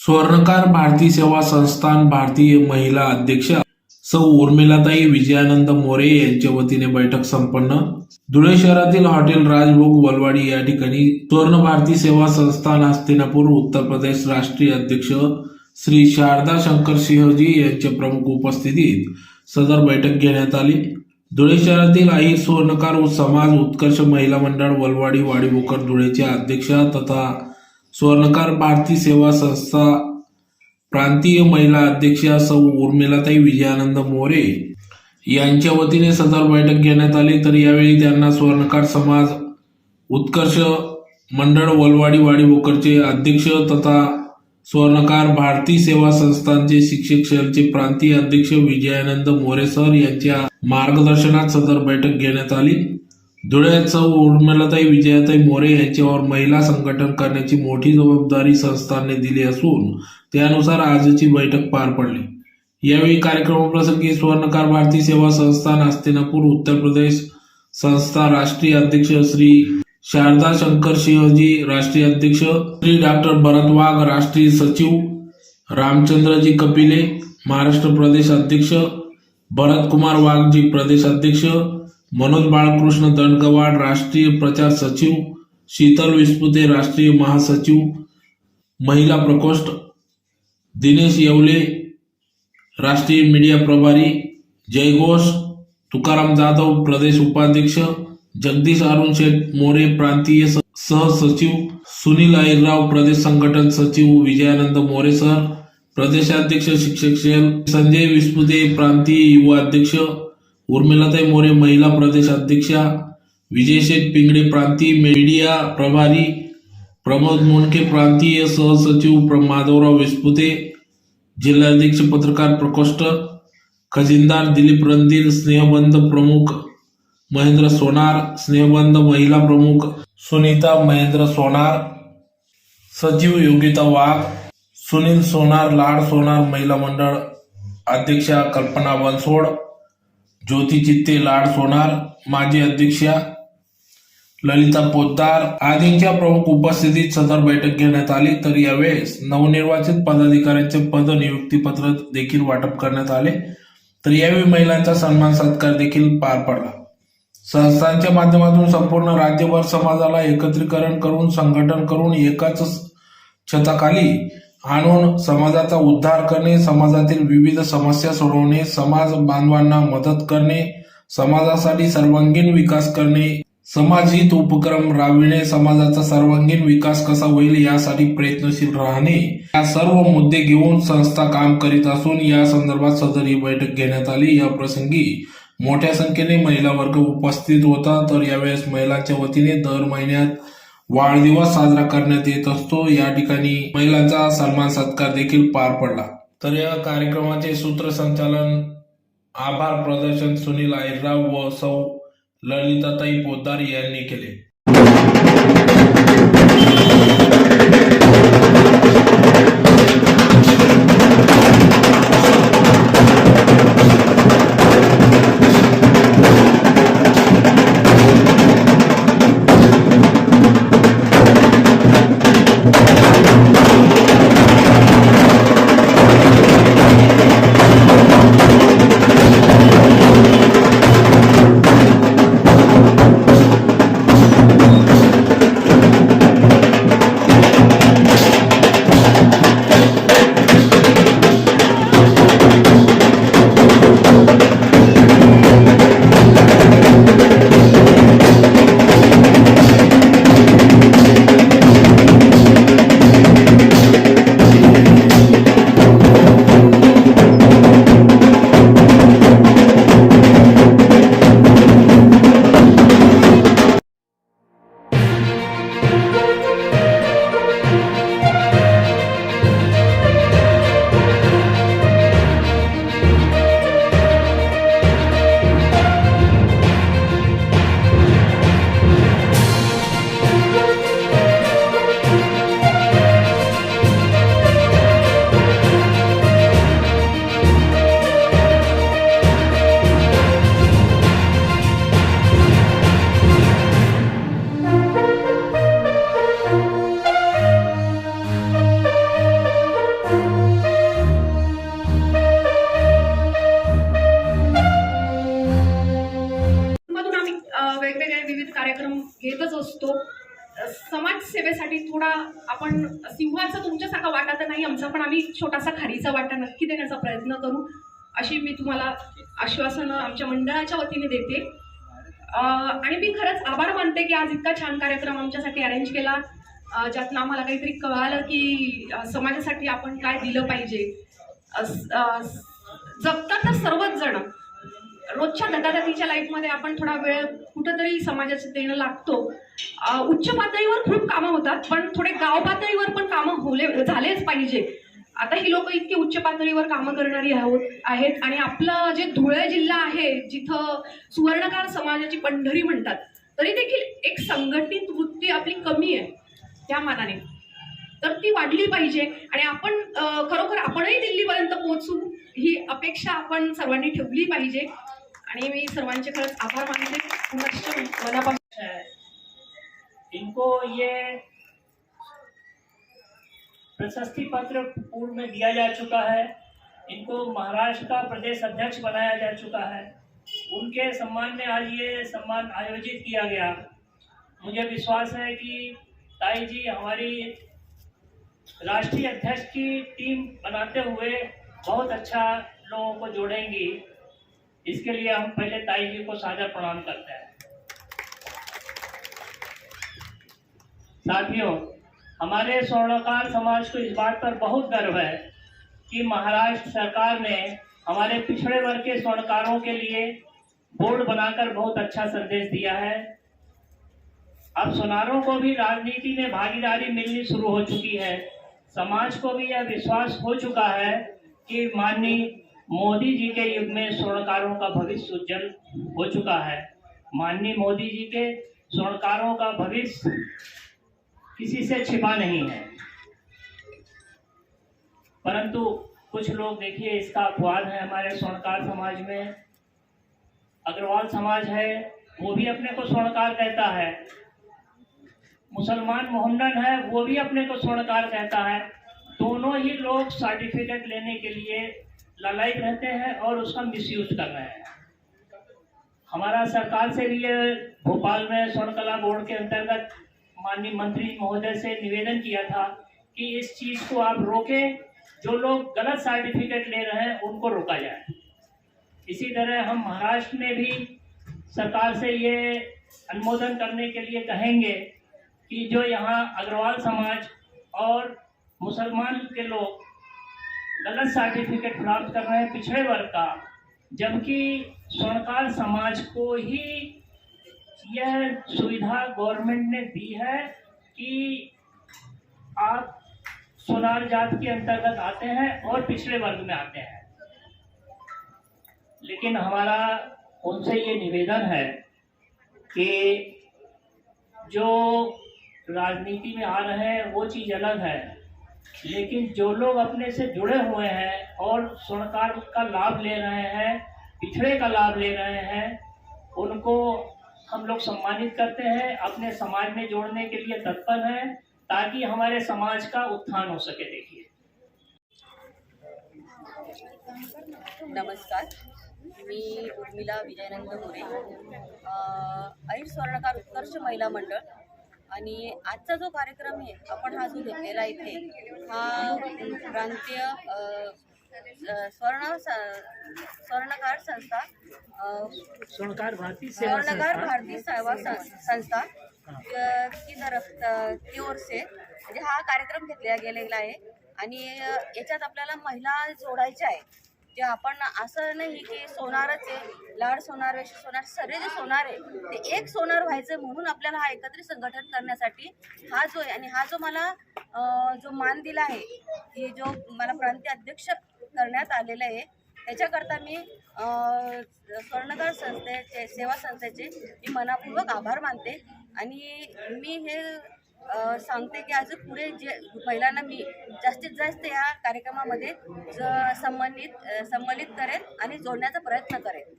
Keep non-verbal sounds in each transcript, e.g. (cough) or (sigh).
स्वर्णकार भारती सेवा संस्थान भारतीय महिला अध्यक्ष सौ उर्मिलाताई विजयानंद मोरे यांच्या वतीने बैठक संपन्न. धुळे शहरातील हॉटेल राजभोग वलवाडी या ठिकाणी स्वर्ण भारती सेवा संस्थान हस्तिनापूर उत्तर प्रदेश राष्ट्रीय अध्यक्ष श्री शारदा शंकर सिंहजी यांच्या प्रमुख उपस्थितीत सदर बैठक घेण्यात आली. धुळे शहरातील आई स्वर्णकार समाज उत्कर्ष महिला मंडळ वलवाडी वाडीभोकर धुळेच्या अध्यक्षा तथा स्वर्णकार भारती सेवा संस्था प्रांतीय महिला अध्यक्षा सौ उर्मिलाताई विजयानंद मोरे यांच्या वतीने सदर बैठक घेण्यात आली. तर यावेळी त्यांना स्वर्णकार समाज उत्कर्ष मंडळ वलवाडी वाडीभोकरचे अध्यक्ष तथा स्वर्णकार भारती सेवा संस्थांचे शिक्षक सेलचे प्रांतीय अध्यक्ष विजयानंद मोरे सर यांच्या मार्गदर्शनात सदर बैठक घेण्यात आली. धुळे चौ उर्मिलाताई विजयाताई मोरे यांच्यावर महिला संघटन करण्याची मोठी जबाबदारी संस्थांनी दिली असून त्यानुसार आजची बैठक पार पडली. यावेळी कार्यक्रमाप्रसंगी स्वर्णकार भारती सेवा संस्थान हस्तिनापूर उत्तर प्रदेश संस्था राष्ट्रीय अध्यक्ष श्री शारदा शंकर सिंहजी राष्ट्रीय अध्यक्ष श्री डॉक्टर भरत वाघ राष्ट्रीय सचिव रामचंद्रजी कपिले महाराष्ट्र प्रदेश अध्यक्ष भरत कुमार वाघजी प्रदेश अध्यक्ष मनोज बाळकृष्ण दंडगवाड राष्ट्रीय प्रचार सचिव शीतल विस्पुते राष्ट्रीय महासचिव महिला प्रकोष्ठ दिनेश येवले राष्ट्रीय मीडिया प्रभारी जयघोष तुकाराम जाधव प्रदेश उपाध्यक्ष जगदीश अरुण शेठ मोरे प्रांतीय स- सहसचिव सुनील अहिरराव प्रदेश संघटन सचिव विजयानंद मोरे सर प्रदेशाध्यक्ष शिक्षक सेल संजय विस्पुते प्रांतीय युवा अध्यक्ष उर्मिलाताई मोरे महिला प्रदेश अध्यक्षा विजय शेठ पिंगडे प्रांतीय मीडिया प्रभारी प्रमोद मोनके प्रांतीय सहसचिव प्र- माधवराव विस्पुते जिल्हाध्यक्ष पत्रकार प्रकोष्ठ खजिनदार दिलीप रणधीर स्नेहबंध प्रमुख महेंद्र सोनार स्नेहबंध महिला प्रमुख सुनीता महेंद्र सोनार सचिव योगिता वाघ सुनील सोनार लाड सोनार महिला मंडळ अध्यक्षा कल्पना बनसोड ज्योती चित्ते लाड सोनार माजी अध्यक्षा ललिता पोद्दार. आदींच्या प्रमुख उपस्थितीत सदर बैठक घेण्यात आली तर यावेळेस नवनिर्वाचित पदाधिकाऱ्यांचे पद नियुक्ती पत्र देखील वाटप करण्यात आले. तर यावेळी महिलांचा सन्मान सत्कार देखील पार पडला. संस्थांच्या माध्यमातून संपूर्ण राज्यभर समाजाला एकत्रीकरण करून संघटन करून एकाच छताखाली आणून समाजाचा उद्धार करणे समाजातील विविध समस्या सोडवणे समाज बांधवांना मदत करणे समाजासाठी सर्वांगीण विकास करणे समाजहित उपक्रम राबविणे समाजाचा सर्वांगीण विकास कसा होईल यासाठी प्रयत्नशील राहणे. या सर्व मुद्दे घेऊन संस्था काम करीत असून या संदर्भात सदर ही बैठक घेण्यात आली. या प्रसंगी मोठ्या संख्येने महिला वर्ग उपस्थित होता. तर यावेळेस महिलांच्या वतीने दर महिन्यात वाढदिवस साजरा करण्यात येत असतो. या ठिकाणी महिलांचा सन्मान सत्कार देखील पार पडला. तर या कार्यक्रमाचे सूत्रसंचालन आभार प्रदर्शन सुनील आहिरराव व सौ ललिताताई पोद्दार यांनी केले. असं तुमच्यासारखा वाटा तर नाही आमचा पण आम्ही छोटासा खारीचा वाटा नक्की देण्याचा प्रयत्न करू अशी मी तुम्हाला आश्वासनं आमच्या मंडळाच्या वतीने देते. आणि मी खरंच आभार मानते की आज इतका छान कार्यक्रम आमच्यासाठी अरेंज केला. ज्यातनं आम्हाला काहीतरी कळालं की समाजासाठी आपण काय दिलं पाहिजे. जगतात तर सर्वच जण. रोजच्या धकाधकीच्या लाईफमध्ये आपण थोडा वेळ कुठंतरी समाजाचं देणं लागतो. उच्च पातळीवर खूप कामं होतात पण थोडे गाव पातळीवर पण कामं होले झालेच पाहिजे. आता ही लोक इतकी उच्च पातळीवर कामं करणारी आहोत आहेत आणि आपलं जे धुळे जिल्हा आहे जिथं सुवर्णकार समाजाची पंढरी म्हणतात तरी देखील एक संघटित वृत्ती आपली कमी आहे त्या मानाने. तर ती वाढली पाहिजे आणि आपण खरोखर आपणही दिल्लीपर्यंत पोहोचू ही अपेक्षा आपण सर्वांनी ठेवली पाहिजे. आणि मी सर्वांचे खरंच आभार मानते. पुनश्च मनापासून इनको ये प्रशस्ति पत्र पूर्व में दिया जा चुका है। इनको महाराष्ट्र का प्रदेश अध्यक्ष बनाया जा चुका है। उनके सम्मान में आज ये सम्मान आयोजित किया गया। मुझे विश्वास है कि ताई जी हमारी राष्ट्रीय अध्यक्ष की टीम बनाते हुए बहुत अच्छा लोगों को जोड़ेंगी। इसके लिए हम पहले ताई जी को साझा प्रणाम करते हैं। साथियों, हमारे स्वर्णकार समाज को इस बात पर बहुत गर्व है कि महाराष्ट्र सरकार ने हमारे पिछड़े वर्ग के स्वर्णकारों के लिए बोर्ड बनाकर बहुत अच्छा संदेश दिया है। अब सोनारों को भी राजनीति में भागीदारी मिलनी शुरू हो चुकी है। समाज को भी यह विश्वास हो चुका है कि माननीय मोदी जी के युग में स्वर्णकारों का भविष्य उज्जवल हो चुका है। माननीय मोदी जी के स्वर्णकारों का भविष्य किसी से छिपा नहीं है। परंतु कुछ लोग देखिए, इसका अपवाद है हमारे स्वर्णकार समाज में। अग्रवाल समाज है, वो भी अपने को स्वर्णकार कहता है। मुसलमान मोहम्मदन है, वो भी अपने को स्वर्णकार कहता है। दोनों ही लोग सर्टिफिकेट लेने के लिए ललायत रहते हैं और उसका मिसयूज कर रहे हैं। हमारा सरकार से भी ये भोपाल में स्वर्ण कला बोर्ड के अंतर्गत माननीय मंत्री महोदय से निवेदन किया था कि इस चीज़ को आप रोकें, जो लोग गलत सर्टिफिकेट ले रहे हैं, उनको रोका जाए। इसी तरह हम महाराष्ट्र में भी सरकार से ये अनुमोदन करने के लिए कहेंगे कि जो यहाँ अग्रवाल समाज और मुसलमान के लोग गलत सर्टिफिकेट प्राप्त कर रहे हैं पिछड़े वर्ग का, जबकि स्वर्णकार समाज को ही यह सुविधा गवर्नमेंट ने दी है कि आप सोनार जात के अंतर्गत आते हैं और पिछड़े वर्ग में आते हैं। लेकिन हमारा उनसे ये निवेदन है कि जो राजनीति में आ रहे हैं, वो चीज़ अलग है। लेकिन जो लोग अपने से जुड़े हुए हैं और सरकार का लाभ ले रहे हैं, पिछड़े का लाभ ले रहे हैं, उनको हम लोग सम्मानित करते हैं अपने समाज में जोड़ने के लिए तत्पर हैं ताकि हमारे समाज का उत्थान हो सके देखिए। नमस्कार मी उर्मिला विजयनंद मोरे ऐर स्वर्णकार उत्कर्ष महिला मंडळ आणि आजचा जो कार्यक्रम आहे आपण हा जो घेतलेला इथे हा प्रांतीय स्वर्ण स्वर्णकार संस्था स्वर्णकार भारती सेवा स्वर्णकार भारतीय सेवा संस्था की तरफ की ओर से म्हणजे हा कार्यक्रम घेतला गेलेला आहे. आणि याच्यात आपल्याला महिला जोडायच्या आहे. जे आपण असं नाही की सोनारच आहे लाड सोनार वेश सोनार सगळे जे सोनार आहे ते एक सोनार व्हायचं म्हणून आपल्याला हा एकत्रित संघटन करण्यासाठी हा जो आहे आणि हा जो मला जो मान दिला आहे की जो मला प्रांतीय अध्यक्ष करण्यात आलेलं आहे. त्याच्याकरता मी अ, स्वर्णकार संस्थेचे सेवा संस्थेचे मी मनापूर्वक आभार मानते. आणि मी हे सांगते की आज पुढे जे महिलांना मी जास्तीत जास्त या कार्यक्रमामध्ये संबंधित संमलित करेन आणि जोडण्याचा प्रयत्न करेन.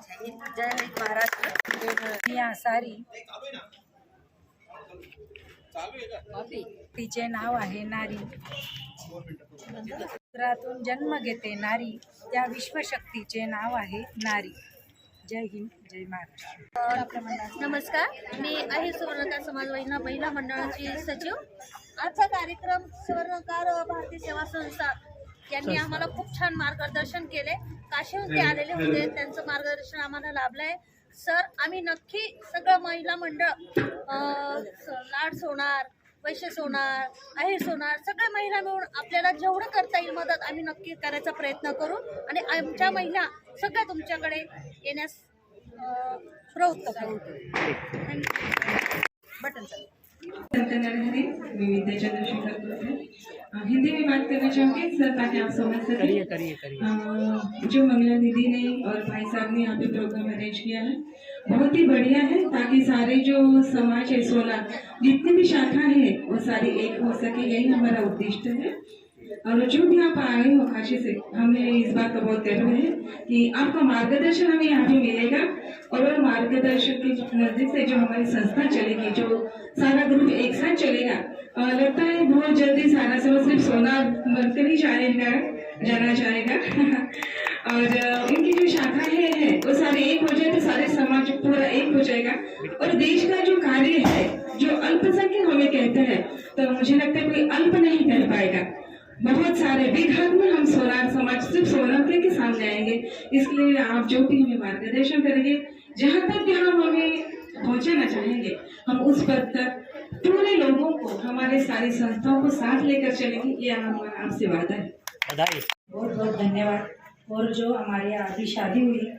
जय हिंद जय हिंद महाराष्ट्र. मी आसारी. तिचे नाव आहे नारी. समुद्रातून जन्म घेते नारी. त्या विश्वशक्तीचे नाव आहे नारी. जय हिंद जय महाराष्ट्र. नमस्कार. मी आहे सुवर्णकार समाज महिला महिला मंडळाची सचिव. आजचा कार्यक्रम सुवर्णकार भारतीय सेवा संस्था यांनी आम्हाला खूप छान मार्गदर्शन केले. काशीहून ते आलेले होते. त्यांचं मार्गदर्शन आम्हाला लाभलंय. सर आम्ही नक्की सगळं महिला मंडळ लाड सोनार वैश्य सोनार आहेर सोनार सगळ्या महिला मिळून आपल्याला जेवढं करता येईल मदत आम्ही नक्की करायचा प्रयत्न करू आणि आमच्या महिला सगळ्या तुमच्याकडे येण्यास प्रवृत्त करू. बटन चालू. सत्यनारायण मैं विद्या चंद्रशेखर गुप्ता हिंदी में बात करना चाहूँगी सर ताकि आप समझ सकें। करिए करिए करिए। जो मंगला दीदी ने और भाई साहब ने यहाँ पे प्रोग्राम अरेंज किया है बहुत ही बढ़िया है ताकि सारे जो समाज है सोना जितनी भी शाखा है वो सारी एक हो सके यही हमारा उद्देश्य है। और जो भी आप आए हो काशी से हमें इस बात का बहुत गर्व है कि आपका मार्गदर्शन हमें यहाँ पे मिलेगा और मार्गदर्शन के नज़दीक से जो हमारी संस्था चलेगी जो सारा ग्रुप एक साथ चलेगा। लगता है बहुत जल्दी सारा सब सिर्फ़ सोना बनकर ही जाएगा जाना (laughs) चाहेगा और इनकी जो शाखा है, है वो सारे एक हो जाए तो सारे समाज पूरा एक हो जाएगा। और देश का जो कार्य है जो अल्पसंख्यक हमें कहते हैं तो मुझे लगता है कोई अल्प नहीं कर पाएगा। बहुत सारे हक में हम सोनार समाज सिर्फ़ सोनार के, के सामने आएँगे। इसलिए आप जो भी हमें मार्गदर्शन करेंगे जहाँ तक भी हम हमें पहुँचाना चाहेंगे। हम उस पद तक पूरे लोगों को हमारे सारी संस्थाओं को साथ लेकर चलेंगे। ये हमारा आपसे वादा है। बहुत बहुत धन्यवाद। और जो हमारे यहाँ अभी शादी हुई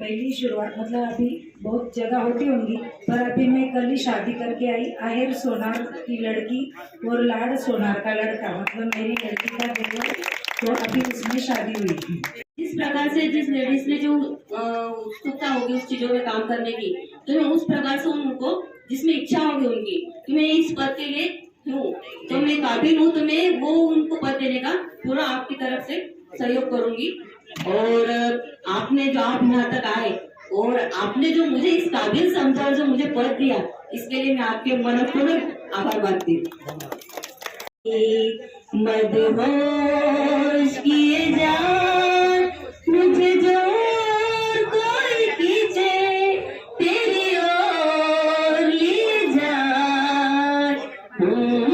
पहली शुरुआत मतलब अभी बहुत जगह होती होंगी पर अभी मैं कल ही शादी करके आई आहिर सोनार की लड़की और लाड सोनार का लड़का मतलब मेरी लड़की का देवर तो अभी उसमें शादी हुई थी। जिस प्रकार से जिस लेडीज़ ने जो उत्सुकता होगी उस चीज़ों में काम करने की तो मैं उस प्रकार से उनको जिसमें इच्छा होगी उनकी, कि मैं इस पद के लिए हूँ तो मैं काबिल हूँ तो मैं वो उनको पद देने का पूरा आपकी तरफ़ से सहयोग करूँगी। और आपने जो आप यहाँ तक आए, और आपने जो मुझे इस काबिल समझा जो मुझे पद दिया, इसके लिए मैं आपके मनपूर्वक आभार मानती हूँ। मदहोश किए जा मुझे जो 嗯。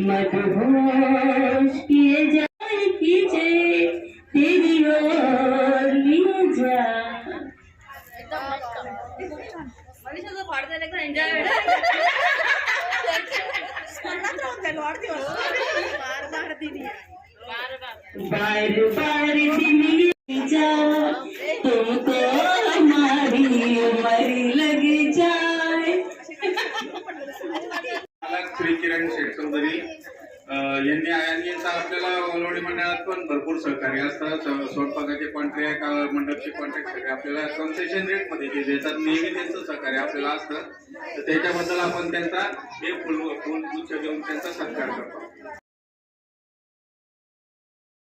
মধুমস্কিয়ে पण भरपूर सहकार्य असतात. स्वयंपाकाचे कॉन्ट्रॅक्ट मंडपचे कॉन्ट्रॅक्ट सगळे आपल्याला कन्सेशन रेटमध्ये देतात नेहमी त्यांचं सहकार्य आपल्याला असतं. तर त्याच्याबद्दल आपण त्यांचा हे फुल फुल गुच्छ घेऊन त्यांचा सत्कार करतो.